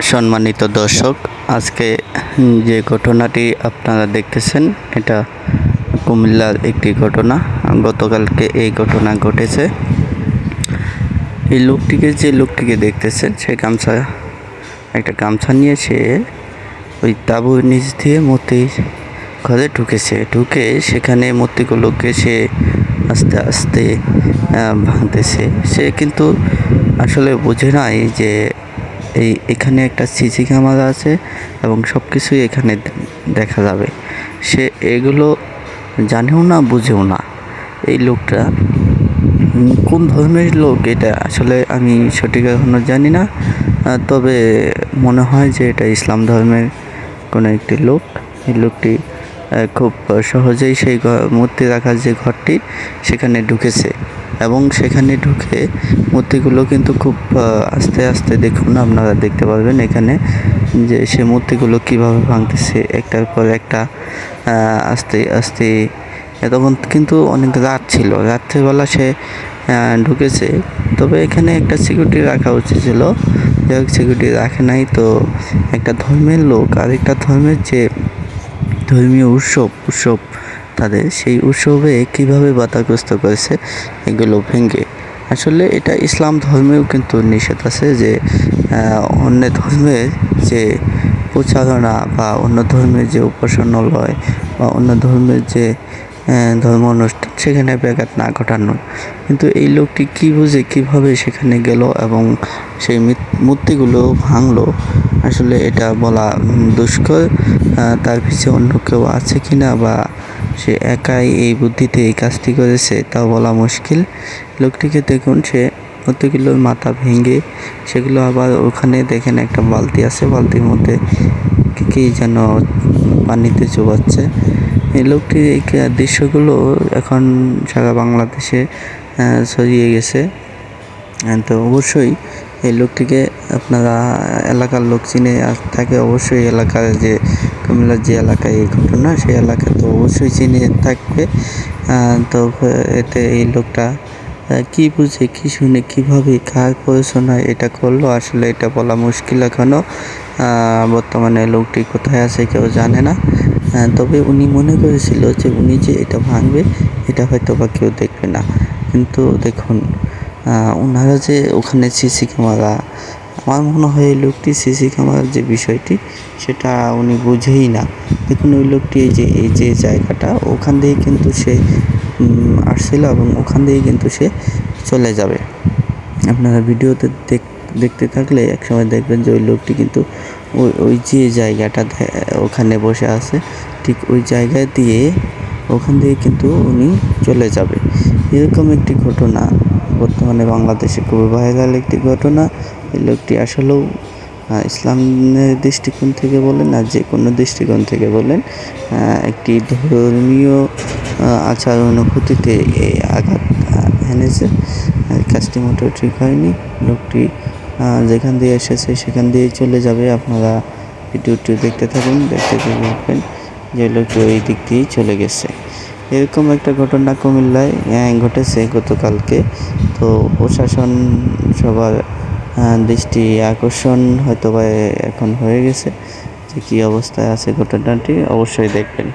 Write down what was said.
সম্মানিত দর্শক, আজকে যে ঘটনাটি আপনারা দেখতেছেন, এটা কুমিল্লার একটি ঘটনা। গতকালকে এই ঘটনা ঘটেছে। এই লোকটিকে যে লোকটিকে দেখতেছেন, সে গামছা, একটা গামছা নিয়ে সে ওই তাঁবুর নিচ দিয়ে মূর্তি ঘরে ঢুকেছে। ঢুকে সেখানে মূর্তিগুলোকে সে আস্তে আস্তে ভাঙতেছে। সে কিন্তু আসলে বোঝে নাই যে এই এখানে একটা সিসি ক্যামেরা আছে এবং সব কিছুই এখানে দেখা যাবে। সে এগুলো জানেও না, বুঝেও না। এই লোকটা কোন ধর্মের লোক এটা আসলে আমি সঠিক এখনও জানি না। তবে মনে হয় যে এটা ইসলাম ধর্মের কোনো একটি লোক। এই লোকটি খুব সহজেই সেই মূর্তি রাখার যে ঘরটি সেখানে ঢুকেছে। এবং সেখানে ঢুকে মূর্তিগুলো কিন্তু খুব আস্তে আস্তে দেখুন আপনারা দেখতে পারবেন এখানে যে সে মূর্তিগুলো কীভাবে ভাঙতেছে, একটার পর একটা আস্তে আস্তে। তখন কিন্তু অনেক রাত ছিল। রাত্রেবেলা সে ঢুকেছে। তবে এখানে একটা সিকিউরিটি রাখা উচিত ছিল। যাই হোক সিকিউরিটি রাখে নাই তো একটা ধর্মের লোক আর একটা ধর্মের যে ধর্মীয় উৎসব উৎসব তাদের। সেই উৎসবে কীভাবে বাধাগ্রস্ত করেছে, এগুলো ভেঙে। আসলে এটা ইসলাম ধর্মেও কিন্তু নিষেধ আছে যে অন্য ধর্মের যে প্রচারণা বা অন্য ধর্মের যে উপাসনালয় বা অন্য ধর্মের যে ধর্ম অনুষ্ঠান সেখানে ব্যাঘাত না ঘটানো কিন্তু এই লোকটি কী বুঝে কীভাবে সেখানে গেল এবং সেই মূর্তিগুলো ভাঙলো? আসলে এটা বলা দুষ্কর তার পিছিয়ে অন্য কেউ আছে কি না বা সে একাই এই বুদ্ধিতে এই কাজটি করেছে তা বলা মুশকিল। লোকটিকে দেখুন, সে মূর্তিগুলোর মাথা ভেঙে সেগুলো আবার ওখানে দেখেন একটা বালতি আছে, বালতির মধ্যে কি কি যেন পানিতে চুবাচ্ছে। এই লোকটির এই দৃশ্যগুলো এখন সারা বাংলাদেশে ছড়িয়ে গেছে। তো অবশ্যই এই লোকটিকে আপনারা এলাকার লোক চিনে থাকে অবশ্যই এলাকার যে, কুমিল্লার যে এলাকায় এই ঘটনা, সেই এলাকা তো অবশ্যই চিনে থাকবে। তো এতে এই লোকটা কি বুঝে, কি শুনে, কীভাবে, কার পড়াশোনায় এটা করল, আসলে এটা বলা মুশকিল এখনও বর্তমানে লোকটি কোথায় আছে কেউ জানে না। তবে উনি মনে করেছিল যে উনি যে এটা ভাঙবে, এটা হয়তো বা কেউ দেখবে না। কিন্তু দেখুন ওনারা যে ওখানে সিসি ক্যামেরা, আমার মনে হয় এই লোকটি সিসি ক্যামেরার যে বিষয়টি, সেটা উনি বুঝেই না। দেখুন, ওই লোকটি এই যে এই যে জায়গাটা, ওখান দিয়ে কিন্তু সে আসছিল এবং ওখান দিয়ে কিন্তু সে চলে যাবে। আপনারা ভিডিওতে দেখ- দেখতে থাকলে একসময় দেখবেন যে ওই লোকটি কিন্তু ওই ওই যে জায়গাটা ওখানে বসে আছে, ঠিক ওই জায়গা দিয়ে ওখান দিয়ে কিন্তু উনি চলে যাবে। এরকম একটি ঘটনা বর্তমানে বাংলাদেশে খুবই ভাইরাল একটি ঘটনা। এই লোকটি আসলেও ইসলামের দৃষ্টিকোণ থেকে বলেন আর যে কোনো দৃষ্টিকোণ থেকে বলেন একটি ধর্মীয় আচার অনুভূতিতে আঘাত এনেছে। কাজটি মোটেও ঠিক হয়নি। লোকটি যেখান দিয়ে এসেছে সেখান দিয়েই চলে যাবে। আপনারা ভিডিওটি দেখতে থাকুন দেখতে দেখবেন যে লোকটি ওই দিক দিয়েই চলে গেছে। এরকম একটা ঘটনা কুমিল্লায় আহ, ঘটেছে গতকালকে। তো প্রশাসন সবার দৃষ্টি আকর্ষণ হয়তো বা এখন হয়ে গেছে। যে কী অবস্থায় আছে ঘটনাটি অবশ্যই দেখবেন।